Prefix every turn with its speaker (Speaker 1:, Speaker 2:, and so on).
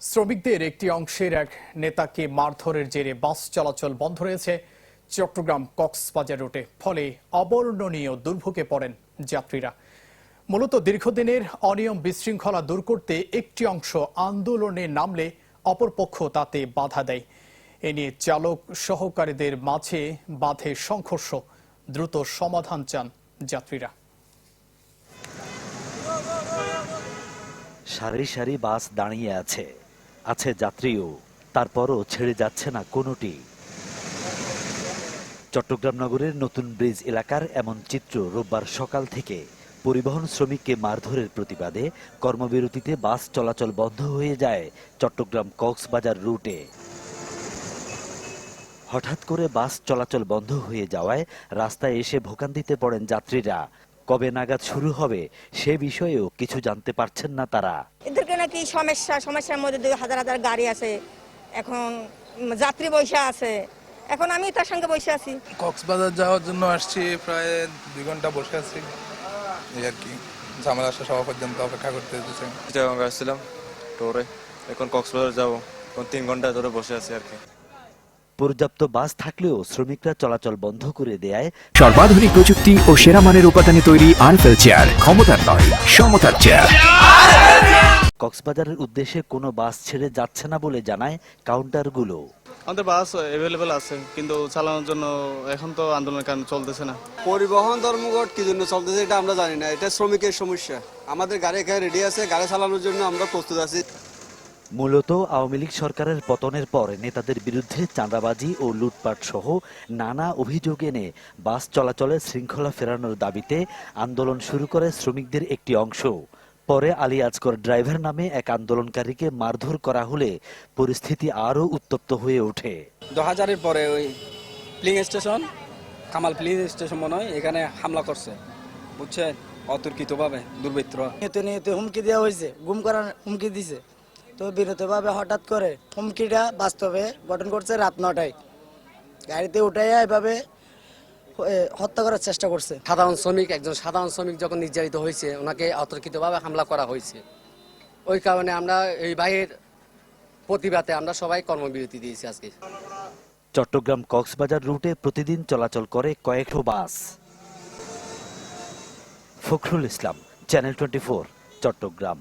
Speaker 1: শ্রমিকদের একটি অংশের এক নেতাকে মারধরের জেরে বাস চলাচল বন্ধ রয়েছে চট্টগ্রাম কক্সবাজার রুটে। ফলে অবর্ণনীয় দুর্ভোগে পড়েন যাত্রীরা। মূলত দীর্ঘদিনের অনিয়ম বিশৃঙ্খলা দূর করতে একটি অংশ আন্দোলনে নামলে অপরপক্ষ তাতে বাধা দেয়। এ নিয়ে চালক সহকারীদের মাঝে বাধে সংঘর্ষ। দ্রুত সমাধান চান যাত্রীরা।
Speaker 2: সারি সারি বাস দাঁড়িয়ে আছে। আছে যাত্রীও, তারপরও ছেড়ে যাচ্ছে না কোনোটি। চট্টগ্রাম নগরের নতুন ব্রিজ এলাকার এমন চিত্র রোববার সকাল থেকে পরিবহন শ্রমিককে মারধরের প্রতিবাদে কর্মবিরতিতে বাস চলাচল বন্ধ হয়ে যায় চট্টগ্রাম কক্সবাজার রুটে। হঠাৎ করে বাস চলাচল বন্ধ হয়ে যাওয়ায় রাস্তায় এসে ভোগান্তিতে পড়েন যাত্রীরা। কবে নাগাদ শুরু হবে সে বিষয়েও কিছু জানতে পারছেন না তারা।
Speaker 3: এদেরকে নাকি সমস্যা সমস্যার মধ্যে দুই হাজার হাজার গাড়ি আছে এখন যাত্রী বৈশা আছে। এখন আমি তার সঙ্গে বসে আছি।
Speaker 4: কক্সবাজার যাওয়ার জন্য আসছি প্রায় দুই ঘণ্টা বসে আছি। এই আর কি ঝামেলা হওয়া পর্যন্ত অপেক্ষা করতে হচ্ছে।
Speaker 5: চিটাগাং আসছিলাম টোরে। এখন কক্সবাজার যাব এখন তিন ঘণ্টা ধরে বসে আছি আর কি।
Speaker 2: পর্যাপ্ত বাস থাকলেও শ্রমিকরা চলাচল বন্ধ করে দেয়
Speaker 6: সর্বাধুনিক প্রযুক্তি ও সেরা মানের উপাদানে তৈরি আনফেল চেয়ার ক্ষমতার নয় সমতার চেয়ার।
Speaker 2: কক্সবাজারের উদ্দেশ্যে কোনো বাস ছেড়ে যাচ্ছে না বলে জানায় কাউন্টারগুলো।
Speaker 7: আমাদের বাস অ্যাভেলেবেল আছে কিন্তু চালানোর জন্য এখন তো আন্দোলনের কারণে চলতেছে না।
Speaker 8: পরিবহন ধর্মঘট কি জন্য চলতেছে এটা আমরা জানি না এটা শ্রমিকের সমস্যা। আমাদের গাড়ি এখানে রেডি আছে গাড়ি চালানোর জন্য আমরা প্রস্তুত আছি।
Speaker 2: মূলত আওয়ামী লীগ সরকারের পতনের পর নেতাদের বিরুদ্ধে চাঁদাবাজি ও লুটপাট সহ নানা অভিযোগ এনে বাস চলাচলে শৃঙ্খলা ফেরানোর দাবিতে আন্দোলন শুরু করে শ্রমিকদের একটি অংশ। পরে আলী আজকর ড্রাইভার নামে এক আন্দোলনকারীকে মারধর করা হলে পরিস্থিতি আরও উত্তপ্ত হয়ে ওঠে।
Speaker 9: দু হাজারের পরে ওই filling station Kamal filling station মনে হয় এখানে হামলা করছে। বুঝছেন অতর্কিতভাবে দুর্বৃত্তরা।
Speaker 10: নিয়তে নিয়তে হুমকি দেওয়া হয়েছে। গুম করার হুমকি দিছে। তো বিরতভাবে হঠাৎ করে হুমকিটা বাস্তবে গঠন করছে রাত নটায়। গাড়িতে উঠাইয়া এভাবে হত্যা করার চেষ্টা করছে।
Speaker 11: সাধারণ শ্রমিক একজন সাধারণ শ্রমিক যখন নির্যাতিত হয়েছে ওনাকে অতর্কিতভাবে হামলা করা হয়েছে। ওই কারণে আমরা এই ভাইয়ের প্রতিবাদে আমরা সবাই কর্মবিরতি দিয়েছি আজকে।
Speaker 2: চট্টগ্রাম কক্সবাজার রুটে প্রতিদিন চলাচল করে কয়েকশো bus. Fakhrul Islam channel twenty Chittagong.